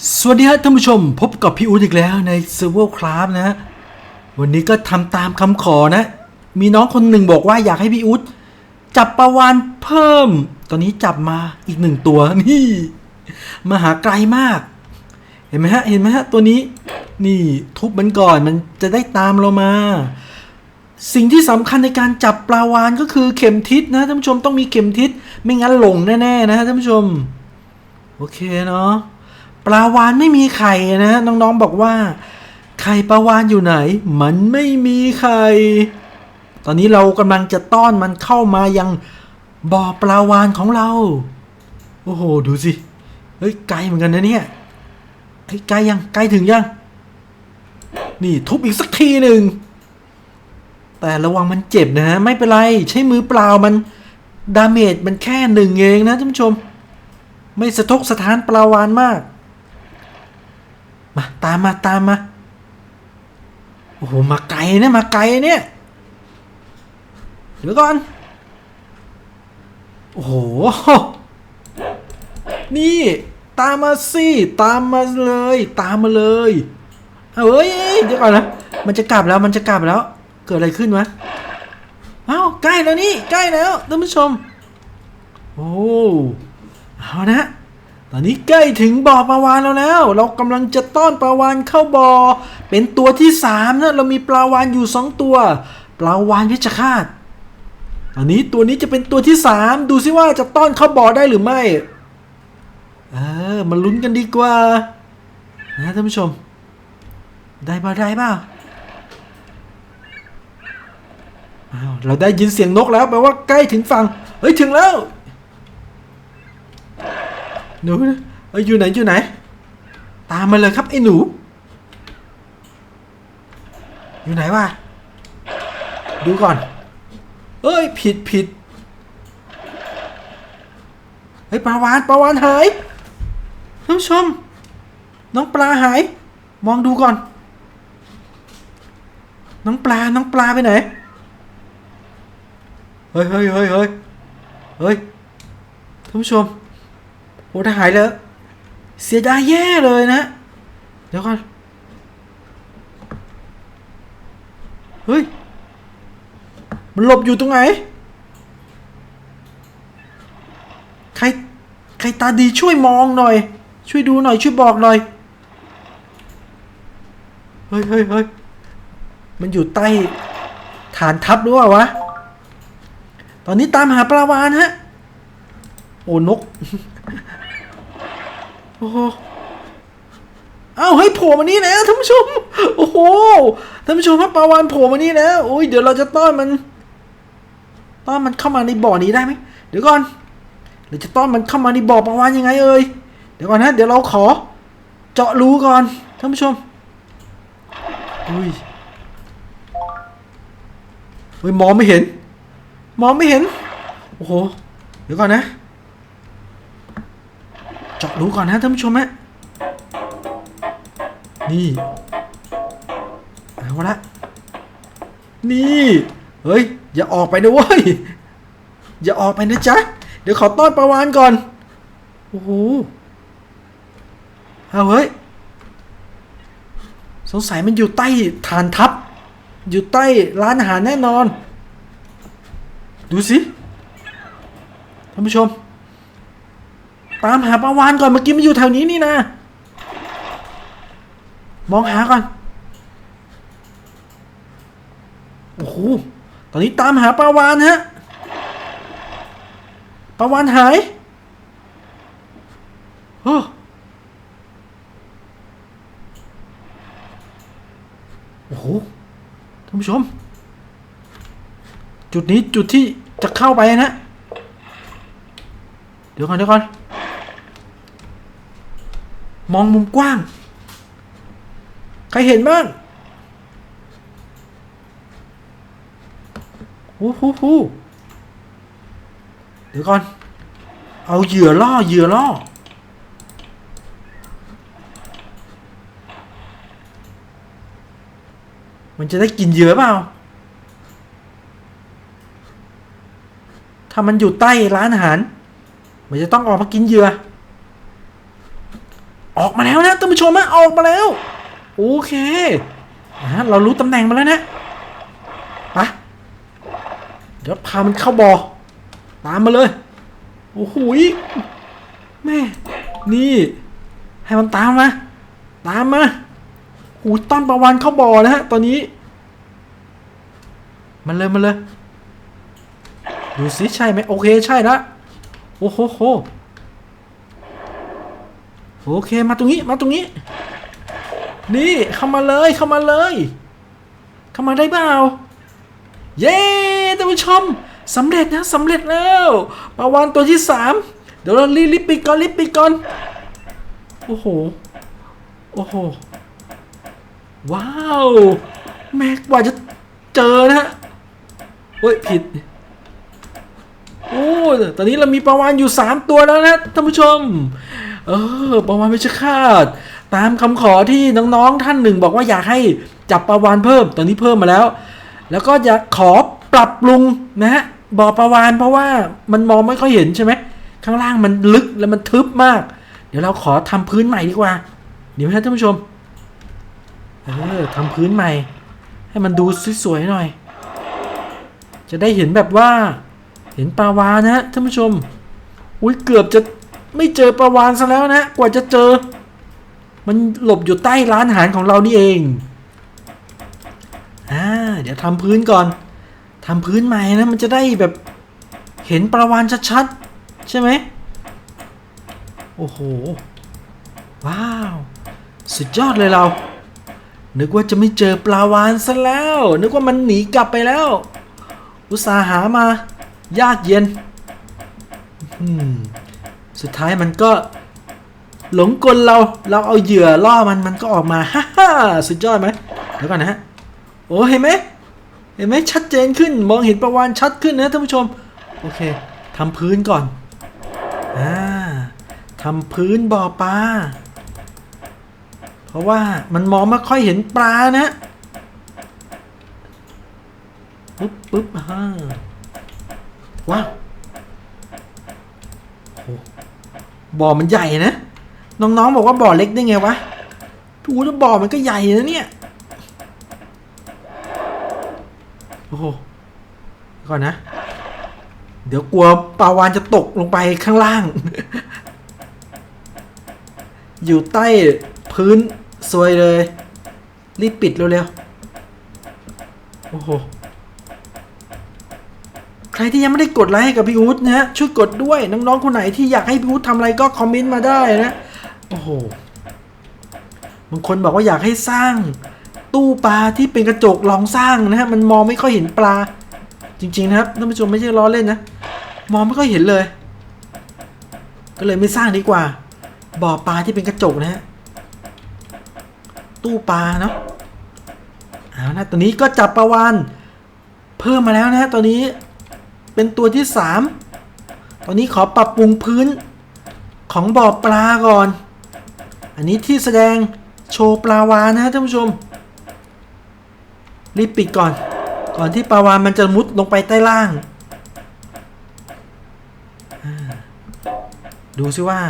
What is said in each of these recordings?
สวัสดีครับท่านผู้ชมพบกับพี่อู๊ดอีกแล้วใน s e r v e r Craft นะ วันนี้ก็ทำตามคำขอนะ มีน้องคนหนึ่งบอกว่าอยากให้พี่อู๊ดจับปลาวานเพิ่ม ตอนนี้จับมาอีกหนึ่งตัวนี่มาหาไกลมาก เห็นไหมฮะเห็นไหมฮะตัวนี้ นี่ทุบมันก่อนมันจะได้ตามเรามา สิ่งที่สำคัญในการจับปลาวานก็คือเข็มทิศนะท่านผู้ชมต้องมีเข็มทิศไม่งั้นหลงแน่ๆนะท่านผู้ชม โอเคเนาะ ปลาวานไม่มีไข่นะน้องๆบอกว่า ไข่ปลาวานอยู่ไหน มันไม่มีไข่ ตอนนี้เรากำลังจะต้อนมันเข้ามายังบ่อปลาวานของเรา โอ้โห ดูสิ เฮ้ยไกลเหมือนกันนะเนี่ยเฮ้ไกลยังไกลถึงยัง นี่ทุบอีกสักทีหนึ่ง แต่ระวังมันเจ็บนะฮะไม่เป็นไร ใช้มือเปล่ามันดาเมจมันแค่หนึ่งเองนะท่านผู้ชม ไม่สะทกสะท้านปลาวานมาก มาตามมาตามมาโอ้โหมาไกลเนี่ยมาไกลเนี่ยเดี๋ยวก่อน โอ้โห นี่ ตามมาสิ ตามมาเลย ตามมาเลยเอ้ย เดี๋ยวก่อนนะ มันจะกลับแล้ว มันจะกลับแล้ว เกิดอะไรขึ้นวะเอ้าใกล้แล้วนี่ ใกล้แล้วท่านผู้ชม โอ้ เอานะ ตอนนี้ใกล้ถึงบ่อปลาวานแล้วแล้ว เรากำลังจะต้อนปลาวานเข้าบ่อ เป็นตัวที่สามนะเรามีปลาวานอยู่สองตัว ปลาวานเพชฌฆาตตอนนี้ตัวนี้จะเป็นตัวที่สามดูซิว่าจะต้อนเข้าบ่อได้หรือไม่เออมาลุ้นกันดีกว่านะท่านผู้ชม ได้ป่าได้ป่าอ้าเราได้ยินเสียงนกแล้วแปลว่าใกล้ถึงฝั่งเฮ้ยถึงแล้ว หนูเอ้ยอยู่ไหนอยู่ไหน ตามมาเลยครับไอ้หนู อยู่ไหนวะดูก่อน เอ้ยผิดผิดเฮ้ยปลาวานปลาวานหายท่านผู้ชม น้องปลาหาย มองดูก่อน น้องปลาน้องปลาไปไหนเฮ้ยเฮ้ยเฮ้ยเฮ้ยเฮ้ยท่านผู้ชม โอ้ถ้าหายแล้วเสียดายแย่เลยนะ เดี๋ยวก่อน เฮ้ย มันหลบอยู่ตรงไหน ใคร ใครตาดีช่วยมองหน่อย ช่วยดูหน่อย ช่วยบอกหน่อย เฮ้ยเฮ้ยเฮ้ยมันอยู่ใต้ฐานทัพหรือเปล่าวะ ตอนนี้ตามหาปลาวานฮะ โอ้นก โอ้โหเอ้าเฮ้โผล่มานี่แล้วท่านผู้ชม โอ้โหท่านผู้ชมครับปลาวานโผล่มานี่แล้วโอ้ยเดี๋ยวเราจะต้อนมัน ต้อนมันเข้ามาในบ่อนี้ได้ไหมเดี๋ยวก่อนเราจะต้อนมันเข้ามาในบ่อปลาวานยังไงเอ่ยเดี๋ยวก่อนนะเดี๋ยวเราขอ เจาะรูก่อนท่านผู้ชมอุ้ยเฮ้ยมองไม่เห็น มองไม่เห็น โอ้โห เดี๋ยวก่อนนะ เจาะรูก่อนนะท่านผู้ชมฮะนี่เอาละนี่เฮ้ยอย่าออกไปนะเว้ยอย่าออกไปนะจ๊ะเดี๋ยวขอต้อนประวานก่อนโอ้โหเอาเฮ้ยสงสัยมันอยู่ใต้ฐานทัพ อยู่ใต้ร้านอาหารแน่นอน ดูสิท่านผู้ชม ตามหาปลาวานก่อนเมื่อกี้มันอยู่แถวนี้นี่นะ มองหาก่อน โอ้โห ตอนนี้ตามหาปลาวานฮะปลาวานหายโอ้โอ้โหท่านผู้ชม จุดนี้จุดที่จะเข้าไปนะ เดี๋ยวก่อนเดี๋ยวก่อน มองมุมกว้าง ใครเห็นบ้างฮู้ฮู้ฮู้เดี๋ยวก่อน เอาเหยื่อล่อเหยื่อล่อ มันจะได้กินเหยื่อเปล่า ถ้ามันอยู่ใต้ร้านอาหาร มันจะต้องออกมากินเหยื่อ ออกมาแล้วนะท่านผู้ชมนะออกมาแล้ว โอเคอะเรารู้ตำแหน่งมาแล้วนะปะเดี๋ยวพามันเข้าบ่อตามมาเลย โอ้โหยแม่นี่ ให้มันตามมา ตามมาหูต้อนประวันเข้าบ่อนะฮะ ตอนนี้ มันเลย มันเลย ดูสิใช่ไหมโอเคใช่ละโอ้โห โอเคมาตรงนี้มาตรงนี้ นี่เข้ามาเลยเข้ามาเลย เข้ามาได้เปล่าเย้ท่านผู้ชมสำเร็จนะสำเร็จแล้วปลาวานตัวที่สามเดี๋ยวเรารีบรีบปิดก่อนรีบปิดก่อนโอ้โหโอ้โหว้าวแม่กว่าจะเจอนะฮะเฮ้ยผิดโอ้ตอนนี้เรามีปลาวานอยู่ 3 ตัวแล้วนะท่านผู้ชม เออปลาวานไม่ใช่คาดตามคำขอที่น้องๆท่านหนึ่ง บอกว่าอยากให้จับปลาวานเพิ่มตอนนี้เพิ่มมาแล้ว แล้วก็อยากขอปรับปรุงนะฮะบ่อปลาวานเพราะว่ามันมองไม่ค่อยเห็นใช่ไหมข้างล่างมันลึกและมันทึบมาก เดี๋ยวเราขอทำพื้นใหม่ดีกว่า เดี๋ยวนะท่านผู้ชมเออทำพื้นใหม่ ให้มันดูสวยๆหน่อย จะได้เห็นแบบว่า เห็นปลาวานนะฮะท่านผู้ชม อุ้ยเกือบจะ ไม่เจอปลาวานซะแล้วนะ กว่าจะเจอ มันหลบอยู่ใต้ร้านอาหารของเรานี่เองอ่าเดี๋ยวทำพื้นก่อนทำพื้นใหม่นะ มันจะได้แบบเห็นปลาวานชัดๆ ใช่ไหมโอ้โห ว้าว สุดยอดเลยเรา นึกว่าจะไม่เจอปลาวานซะแล้ว นึกว่ามันหนีกลับไปแล้ว อุตสาห์หามา ยากเย็นอืม สุดท้ายมันก็หลงกลเราเราเอาเหยื่อล่อมันมันก็ออกมาฮ่าฮ่าสุดยอดไหมเดี๋ยวก่อนนะฮะโอ้เห็นไหมเห็นไหมชัดเจนขึ้นมองเห็นประวานชัดขึ้นนะท่านผู้ชมโอเคทำพื้นก่อนอ่าทำพื้นบ่อปลาเพราะว่ามันมองไม่ค่อยเห็นปลานะปุ๊บปุ๊บฮ่าว้าวโอ้ บ่อมันใหญ่นะ น้องๆบอกว่าบ่อเล็กได้ไงวะพูดว่าบ่อมันก็ใหญ่นะเนี่ย โอ้โห ก่อนนะ เดี๋ยวกลัวปลาวานจะตกลงไปข้างล่าง อยู่ใต้พื้นซวยเลย รีบปิดเร็วๆ โอ้โห ใครที่ยังไม่ได้กดไลค์ให้กับพี่อู๊ดนะฮะช่วยกดด้วยน้องๆคนไหนที่อยากให้พี่อู๊ดทำอะไรก็คอมเมนต์มาได้นะโอ้โหบางคนบอกว่าอยากให้สร้างตู้ปลาที่เป็นกระจกลองสร้างนะฮะมันมองไม่ค่อยเห็นปลา จริง ๆ นะครับท่านผู้ชมไม่ใช่ล้อเล่นนะ มองไม่ค่อยเห็นเลย ก็เลยไม่สร้างดีกว่า บ่อปลาที่เป็นกระจกนะฮะตู้ปลาเนาะเอานะตอนนี้ก็จับปลาวานเพิ่มมาแล้วนะฮะตอนนี้ เป็นตัวที่สามตอนนี้ขอปรับปรุงพื้นของบ่อปลาก่อน อันนี้ที่แสดงโชว์ปลาวานนะท่านผู้ชม รีบปิดก่อน ก่อนที่ปลาวานมันจะมุดลงไปใต้ล่าง ดูซิว่า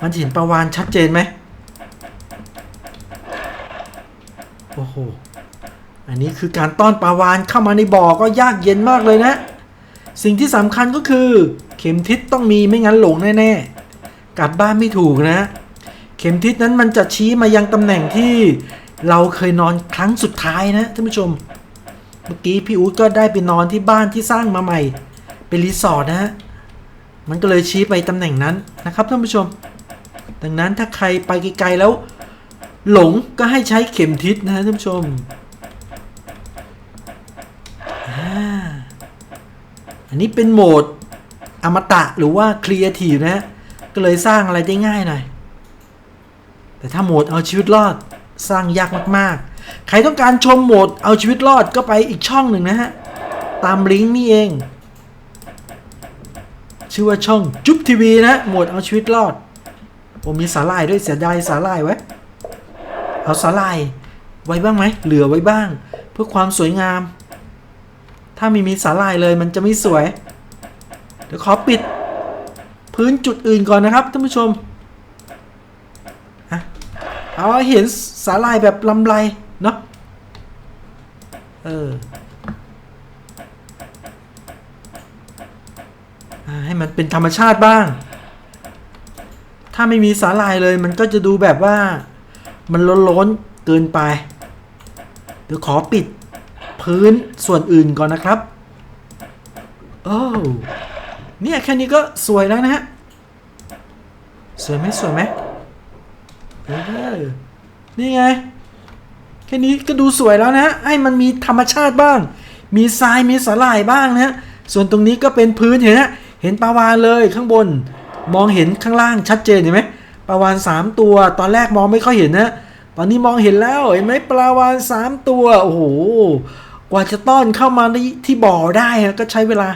มันเห็นปลาวานชัดเจนไหมโอ้โห อันนี้คือการต้อนปลาวานเข้ามาในบ่อก็ยากเย็นมากเลยนะ สิ่งที่สำคัญก็คือ เข็มทิศต้องมีไม่งั้นหลงแน่ๆ กลับบ้านไม่ถูกนะ เข็มทิศนั้นมันจะชี้มายังตำแหน่งที่เราเคยนอนครั้งสุดท้ายนะท่านผู้ชม เมื่อกี้พี่อู๊ดก็ได้ไปนอนที่บ้านที่สร้างมาใหม่ เป็นรีสอร์ทนะฮะ มันก็เลยชี้ไปตำแหน่งนั้นนะครับท่านผู้ชม ดังนั้นถ้าใครไปไกลๆแล้ว หลงก็ให้ใช้เข็มทิศนะฮะท่านผู้ชมอ่า อันนี้เป็นโหมดอมตะหรือว่าครีเอทีฟนะฮะ ก็เลยสร้างอะไรได้ง่ายหน่อย แต่ถ้าโหมดเอาชีวิตรอดสร้างยากมากๆ ใครต้องการชมโหมดเอาชีวิตรอดก็ไปอีกช่องหนึ่งนะฮะ ตามลิงก์นี่เอง ชื่อว่าช่องจุ๊บทีวีนะโหมดเอาชีวิตรอด ผมมีสาลายด้วยเสียดายสาลายไว้ เอาสาลายไว้บ้างไหมเหลือไว้บ้าง เพื่อความสวยงาม ถ้าไม่มีสาลายเลยมันจะไม่สวย เดี๋ยวขอปิด พื้นจุดอื่นก่อนนะครับท่านผู้ชมเอาเห็นสาลายแบบลำไรเนาะเออให้มันเป็นธรรมชาติบ้าง ถ้าไม่มีสาลายเลยมันก็จะดูแบบว่า มันล้นๆเกินไป เดี๋ยวขอปิด พื้นส่วนอื่นก่อนนะครับโอ้เนี่ยแค่นี้ก็สวยแล้วนะฮะ สวยไหมสวยไหมเออนี่ไง แค่นี้ก็ดูสวยแล้วนะให้มันมีธรรมชาติบ้าง มีทรายมีสาหร่ายบ้างนะ ส่วนตรงนี้ก็เป็นพื้นเห็นไหมเห็นปลาวานเลยข้างบน มองเห็นข้างล่างชัดเจนเห็นไหมปลาวานสามตัว ตอนแรกมองไม่ค่อยเห็นนะ ตอนนี้มองเห็นแล้ว เห็นไหมปลาวานสามตัว โอ้โห กว่าจะต้อนเข้ามาในที่บ่อได้อะก็ใช้เวลา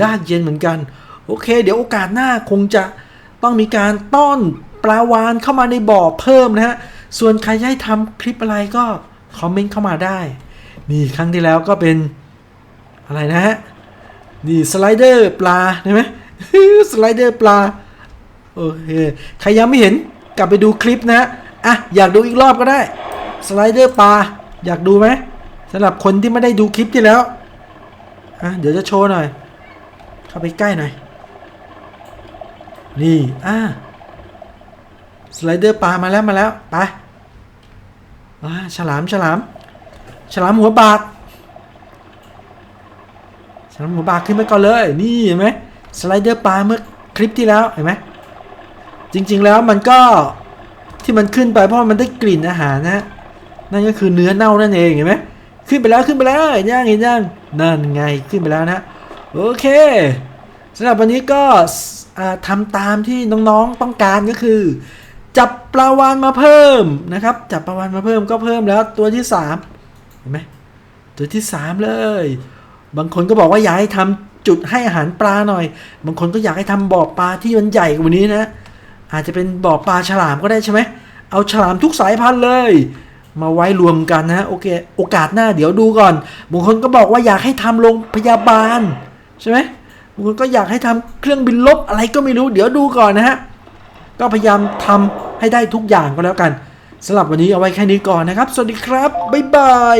ยากเย็นเหมือนกัน โอเค เดี๋ยวโอกาสหน้าคงจะต้องมีการต้อนปลาวานเข้ามาในบ่อเพิ่มนะฮะ ส่วนใครจะให้ทำคลิปอะไรก็คอมเมนต์เข้ามาได้ นี่ครั้งที่แล้วก็เป็นอะไรนะฮะ นี่สไลเดอร์ปลาเห็นไหมสไลเดอร์ปลา โอเค ใครยังไม่เห็นกลับไปดูคลิปนะฮะ อะ อยากดูอีกรอบก็ได้ สไลเดอร์ปลา อยากดูไหม สำหรับคนที่ไม่ได้ดูคลิปที่แล้วอะเดี๋ยวจะโชว์หน่อย เข้าไปใกล้หน่อย นี่ อะสไลเดอร์ปลามาแล้วมาแล้ว ไปอ่าฉลามฉลาม ฉลามหัวบากฉลามหัวบากขึ้นไปก่อนเลย นี่เห็นไหมสไลเดอร์ปลาเมื่อคลิปที่แล้วเห็นไหมจริง ๆแล้วมันก็ที่มันขึ้นไปเพราะมันได้กลิ่นอาหารนะนั่นก็คือเนื้อเน่านั่นเองเห็นไหม ขึ้นไปแล้วขึ้นไปแล้วเห็นยังเห็นยังนั่นไงขึ้นไปแล้วนะโอเคสำหรับวันนี้ก็อ่าทำตามที่น้องๆต้องการก็คือ จับปลาวานมาเพิ่มนะครับ จับปลาวานมาเพิ่มก็เพิ่มแล้วตัวที่สามเห็นไหมตัวที่สามเลย บางคนก็บอกว่าอยากให้ทำจุดให้อาหารปลาหน่อย บางคนก็อยากให้ทำบ่อปลาที่มันใหญ่กว่านี้นะ อาจจะเป็นบ่อปลาฉลามก็ได้ใช่ไหมเอาฉลามทุกสายพันธุ์เลย มาไว้รวมกันนะโอเค โอกาสหน้าเดี๋ยวดูก่อนบางคนก็บอกว่าอยากให้ทำโรงพยาบาล ใช่ไหมบางคนก็อยากให้ทำเครื่องบินลบอะไรก็ไม่รู้เดี๋ยวดูก่อนนะฮะก็พยายามทำให้ได้ทุกอย่างก็แล้วกันสำหรับวันนี้เอาไว้แค่นี้ก่อนนะครับ สวัสดีครับ บ๊ายบาย